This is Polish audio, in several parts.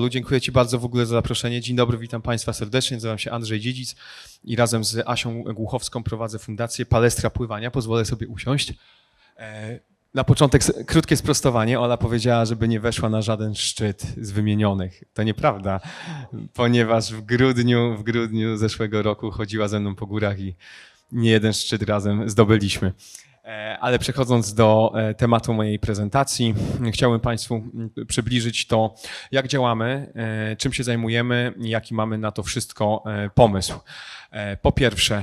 Dziękuję Ci bardzo w ogóle za zaproszenie. Dzień dobry, witam Państwa serdecznie. Nazywam się Andrzej Dziedzic i razem z Asią Głuchowską prowadzę fundację Palestra Pływania. Pozwolę sobie usiąść. E, Na początek krótkie sprostowanie. Ola powiedziała, żeby nie weszła na żaden szczyt z wymienionych. To nieprawda, ponieważ w grudniu, w grudniu zeszłego roku chodziła ze mną po górach i nie jeden szczyt razem zdobyliśmy. E, Ale przechodząc do e, tematu mojej prezentacji, chciałbym Państwu mm, przybliżyć to, jak działamy, e, czym się zajmujemy jaki mamy na to wszystko pomysł. Po pierwsze,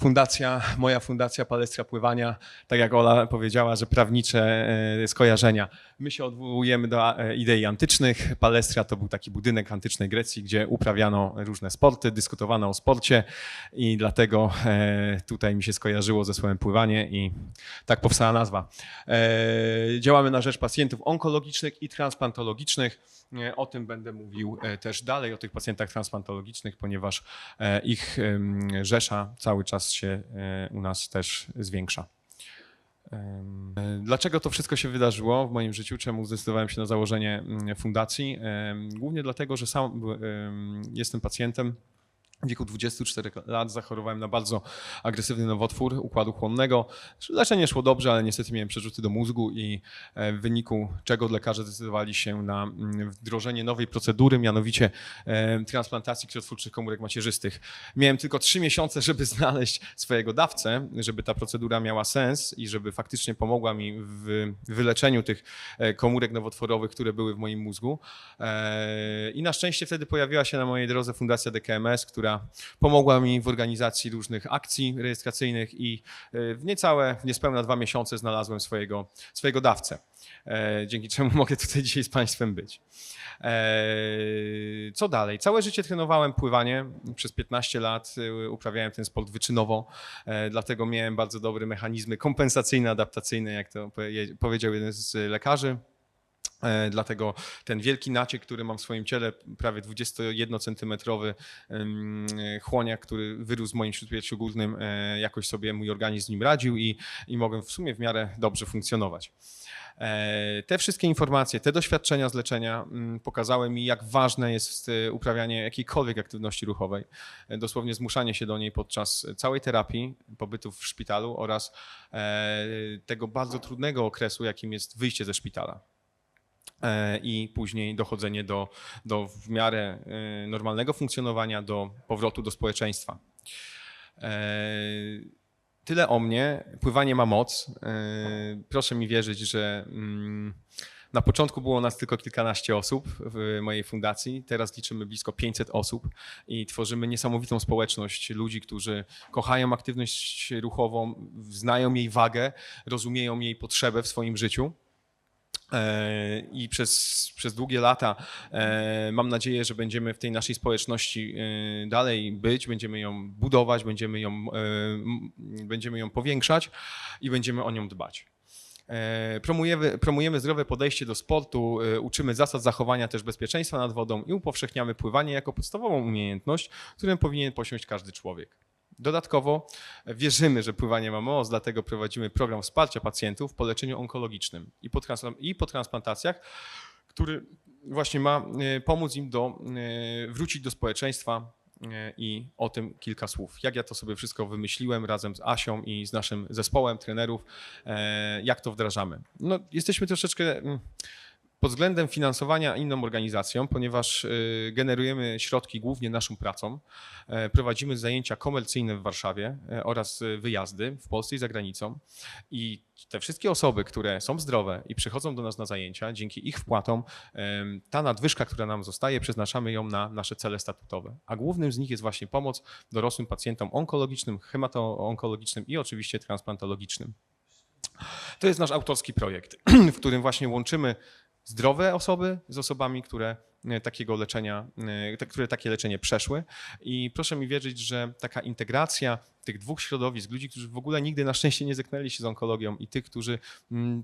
Fundacja, moja fundacja Palestra Pływania, tak jak Ola powiedziała, że prawnicze e, skojarzenia. My się odwołujemy do e, idei antycznych. Palestra to był taki budynek antycznej Grecji, gdzie uprawiano różne sporty, dyskutowano o sporcie i dlatego e, tutaj mi się skojarzyło ze słowem pływanie i tak powstała nazwa. Działamy na rzecz pacjentów onkologicznych i transplantologicznych. O tym będę mówił też dalej, o tych pacjentach transplantologicznych, ponieważ ich rzesza cały czas się e, u nas też zwiększa. Dlaczego to wszystko się wydarzyło w moim życiu? Czemu zdecydowałem się na założenie mm, fundacji? Głównie dlatego, że sam em, jestem pacjentem. W wieku 24 lat zachorowałem na bardzo agresywny nowotwór układu chłonnego. Leczenie szło dobrze, ale niestety miałem przerzuty do mózgu i e, w wyniku czego lekarze zdecydowali się na mm, wdrożenie nowej procedury, mianowicie e, transplantacji krwiotwórczych komórek macierzystych. Miałem tylko trzy miesiące, żeby znaleźć swojego dawcę, żeby ta procedura miała sens i żeby faktycznie pomogła mi w wyleczeniu tych e, komórek nowotworowych, które były w moim mózgu. I na szczęście wtedy pojawiła się na mojej drodze Fundacja DKMS, która pomogła mi w organizacji różnych akcji rejestracyjnych i e, w niecałe, niespełna dwa miesiące znalazłem swojego, swojego dawcę, e, dzięki czemu mogę tutaj dzisiaj z Państwem być. E, Co dalej? Całe życie trenowałem pływanie. Przez 15 lat uprawiałem ten sport wyczynowo, dlatego miałem bardzo dobre mechanizmy kompensacyjne, adaptacyjne, jak to powie- powiedział jeden z lekarzy. E, Dlatego ten wielki naciek, który mam w swoim ciele, prawie 21-centymetrowy em, chłoniak, który wyrósł w moim śródpowietrzu górnym, e, jakoś sobie mój organizm z nim radził i, i mogłem w sumie w miarę dobrze funkcjonować. E, Te wszystkie informacje, te doświadczenia z leczenia mm, pokazały mi, jak ważne jest uprawianie jakiejkolwiek aktywności ruchowej. Dosłownie zmuszanie się do niej podczas całej terapii, pobytu w szpitalu oraz tego bardzo trudnego okresu, jakim jest wyjście ze szpitala i później dochodzenie do, do w miarę e, normalnego funkcjonowania, do powrotu do społeczeństwa. E, Tyle o mnie. Pływanie ma moc. E, Proszę mi wierzyć, że mm, na początku było nas tylko kilkanaście osób w mojej fundacji. Teraz liczymy blisko 500 osób i tworzymy niesamowitą społeczność ludzi, którzy kochają aktywność ruchową, znają jej wagę, rozumieją jej potrzebę w swoim życiu. E, I przez, przez długie lata e, mam nadzieję, że będziemy w tej naszej społeczności e, dalej być, będziemy ją budować, będziemy ją, będziemy ją powiększać i będziemy o nią dbać. Promujemy, promujemy zdrowe podejście do sportu, uczymy zasad zachowania też bezpieczeństwa nad wodą i upowszechniamy pływanie jako podstawową umiejętność, którą powinien posiąść każdy człowiek. Dodatkowo wierzymy, że pływanie ma moc, dlatego prowadzimy program wsparcia pacjentów po leczeniu onkologicznym i po, i po transplantacjach, który właśnie ma e, pomóc im do, e, wrócić do społeczeństwa e, i o tym kilka słów. Jak ja to sobie wszystko wymyśliłem razem z Asią i z naszym zespołem trenerów, jak to wdrażamy. No, jesteśmy troszeczkę mm, pod względem finansowania inną organizacją, ponieważ y, generujemy środki głównie naszą pracą. E, Prowadzimy zajęcia komercyjne w Warszawie e, oraz y, wyjazdy w Polsce i za granicą. I te wszystkie osoby, które są zdrowe i przychodzą do nas na zajęcia, dzięki ich wpłatom, ta nadwyżka, która nam zostaje, przeznaczamy ją na nasze cele statutowe. A głównym z nich jest właśnie pomoc dorosłym pacjentom onkologicznym, hemato-onkologicznym i oczywiście transplantologicznym. To jest nasz autorski projekt, w którym właśnie łączymy zdrowe osoby z osobami, które e, takiego leczenia, e, które takie leczenie przeszły. I proszę mi wierzyć, że taka integracja tych dwóch środowisk, ludzi, którzy w ogóle nigdy na szczęście nie zetknęli się z onkologią i tych, którzy mm,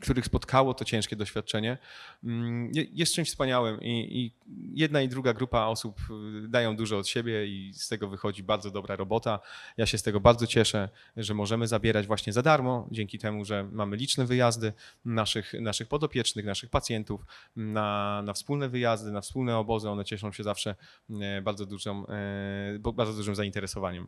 których spotkało to ciężkie doświadczenie, mm, je- jest czymś wspaniałym i, i jedna i druga grupa osób y, dają dużo od siebie i z tego wychodzi bardzo dobra robota. Ja się z tego bardzo cieszę, że możemy zabierać właśnie za darmo, dzięki temu, że mamy liczne wyjazdy naszych, naszych podopiecznych, naszych pacjentów na, na wspólne wyjazdy, na wspólne obozy. One cieszą się zawsze e, bardzo, bo- bardzo dużym zainteresowaniem.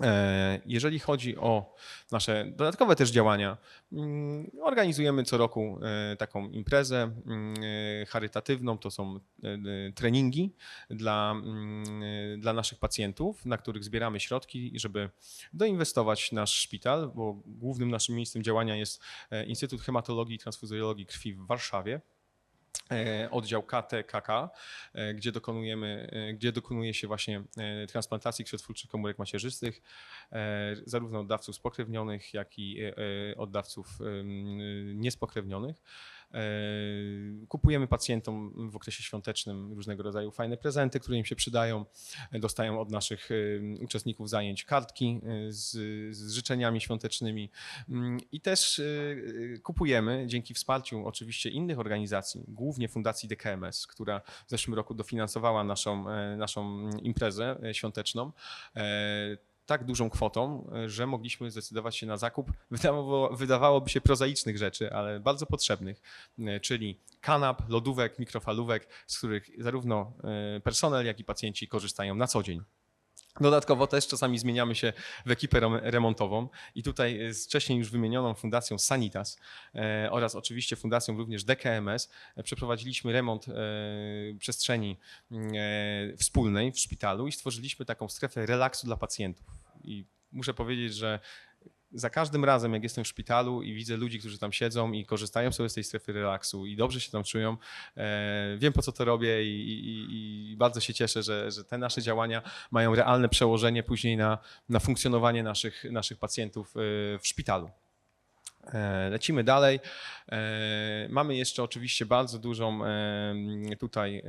E, Jeżeli chodzi o nasze dodatkowe też działania, mm, organizujemy co roku e, taką imprezę mm, e, charytatywną. To są treningi dla, mm, dla naszych pacjentów, na których zbieramy środki, żeby doinwestować nasz szpital, bo głównym naszym miejscem działania jest Instytut Hematologii i Transfuzjologii Krwi w Warszawie oddział KTKK, e, gdzie dokonujemy, e, gdzie dokonuje się właśnie e, transplantacji krwiotwórczych komórek macierzystych, e, zarówno oddawców spokrewnionych, jak i e, e, oddawców niespokrewnionych. E, Kupujemy pacjentom w okresie świątecznym różnego rodzaju fajne prezenty, które im się przydają. E, Dostają od naszych em, uczestników zajęć kartki e, z, z życzeniami świątecznymi. Mm, I też e, kupujemy dzięki wsparciu oczywiście innych organizacji, głównie Fundacji DKMS, która w zeszłym roku dofinansowała naszą, e, naszą imprezę e, świąteczną. Tak dużą kwotą, e, że mogliśmy zdecydować się na zakup, wydawało, wydawałoby się prozaicznych rzeczy, ale bardzo potrzebnych, e, czyli kanap, lodówek, mikrofalówek, z których zarówno e, personel, jak i pacjenci korzystają na co dzień. Dodatkowo też czasami zmieniamy się w ekipę rem- remontową i tutaj e, z wcześniej już wymienioną fundacją Sanitas e, oraz oczywiście fundacją również DKMS e, przeprowadziliśmy remont przestrzeni mm, wspólnej w szpitalu i stworzyliśmy taką strefę relaksu dla pacjentów. I muszę powiedzieć, że za każdym razem, jak jestem w szpitalu i widzę ludzi, którzy tam siedzą i korzystają sobie z tej strefy relaksu i dobrze się tam czują, e, wiem po co to robię i, i, i bardzo się cieszę, że, że te nasze działania mają realne przełożenie później na, na funkcjonowanie naszych, naszych pacjentów e, w szpitalu. E, Lecimy dalej. Mamy jeszcze oczywiście bardzo dużą tutaj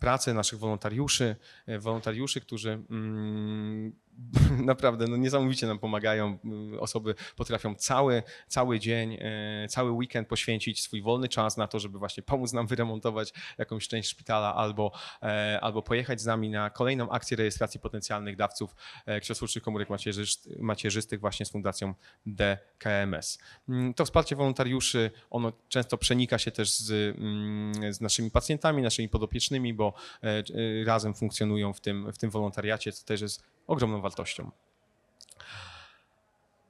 pracę naszych wolontariuszy, wolontariuszy, którzy mm, naprawdę no, niesamowicie nam pomagają. Mm, Osoby potrafią cały, cały dzień, e, cały weekend poświęcić swój wolny czas na to, żeby właśnie pomóc nam wyremontować jakąś część szpitala albo, e, albo pojechać z nami na kolejną akcję rejestracji potencjalnych dawców e, krwiotwórczych komórek macierzyst- macierzystych właśnie z Fundacją DKMS. Mm, To wsparcie wolontariuszy, ono często przenika się też z, mm, z naszymi pacjentami, naszymi podopiecznymi, bo e, razem funkcjonują w tym, w tym wolontariacie, co też jest ogromną wartością.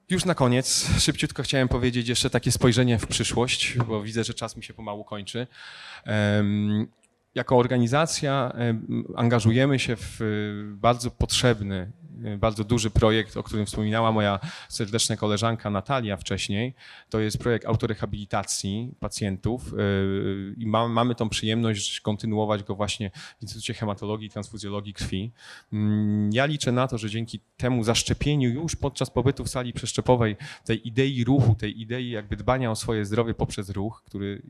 Już na koniec, szybciutko chciałem powiedzieć jeszcze takie spojrzenie w przyszłość, bo widzę, że czas mi się pomału kończy. Jako organizacja em, angażujemy się w y, bardzo potrzebny, y, bardzo duży projekt, o którym wspominała moja serdeczna koleżanka Natalia wcześniej. To jest projekt autorehabilitacji pacjentów y, i ma- mamy tą przyjemność kontynuować go właśnie w Instytucie Hematologii i Transfuzjologii Krwi. Mm, Ja liczę na to, że dzięki temu zaszczepieniu już podczas pobytu w sali przeszczepowej tej idei ruchu, tej idei jakby dbania o swoje zdrowie poprzez ruch, który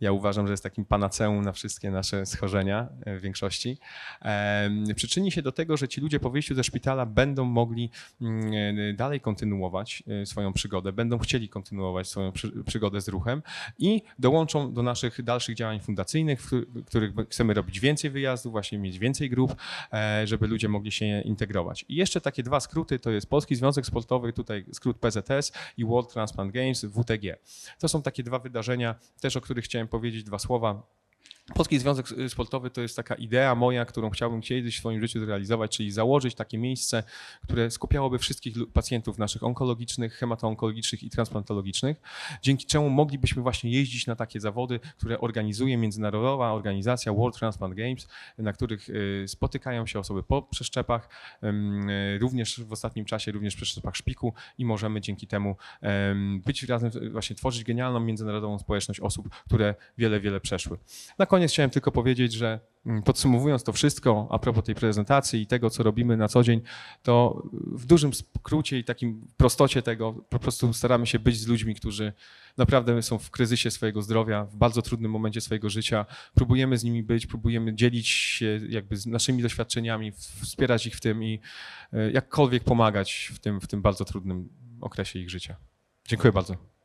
ja uważam, że jest takim panaceum na wszystkie nasze schorzenia e, w większości, przyczyni się do tego, że ci ludzie po wyjściu ze szpitala będą mogli mm, e, dalej kontynuować e, swoją przygodę, będą chcieli kontynuować swoją przy, przygodę z ruchem i dołączą do naszych dalszych działań fundacyjnych, w któ- w których chcemy robić więcej wyjazdów, właśnie mieć więcej grup, żeby ludzie mogli się integrować. I jeszcze takie dwa skróty, to jest Polski Związek Sportowy, tutaj skrót PZS i World Transplant Games, WTG. To są takie dwa wydarzenia, też o których chciałem powiedzieć dwa słowa. Polski Związek Sportowy to jest taka idea moja, którą chciałbym kiedyś w swoim życiu zrealizować, czyli założyć takie miejsce, które skupiałoby wszystkich pacjentów naszych onkologicznych, hematoonkologicznych i transplantologicznych, dzięki czemu moglibyśmy właśnie jeździć na takie zawody, które organizuje międzynarodowa organizacja World Transplant Games, na których y, spotykają się osoby po przeszczepach, y, również w ostatnim czasie, również przeszczepach szpiku i możemy dzięki temu em, być razem, właśnie tworzyć genialną międzynarodową społeczność osób, które wiele, wiele przeszły. Na koniec chciałem tylko powiedzieć, że mm, podsumowując to wszystko a propos tej prezentacji i tego, co robimy na co dzień, to w dużym skrócie i takim prostocie tego po prostu staramy się być z ludźmi, którzy naprawdę są w kryzysie swojego zdrowia, w bardzo trudnym momencie swojego życia. Próbujemy z nimi być, próbujemy dzielić się jakby z naszymi doświadczeniami, wspierać ich w tym i e, jakkolwiek pomagać w tym, w tym bardzo trudnym okresie ich życia. Dziękuję bardzo.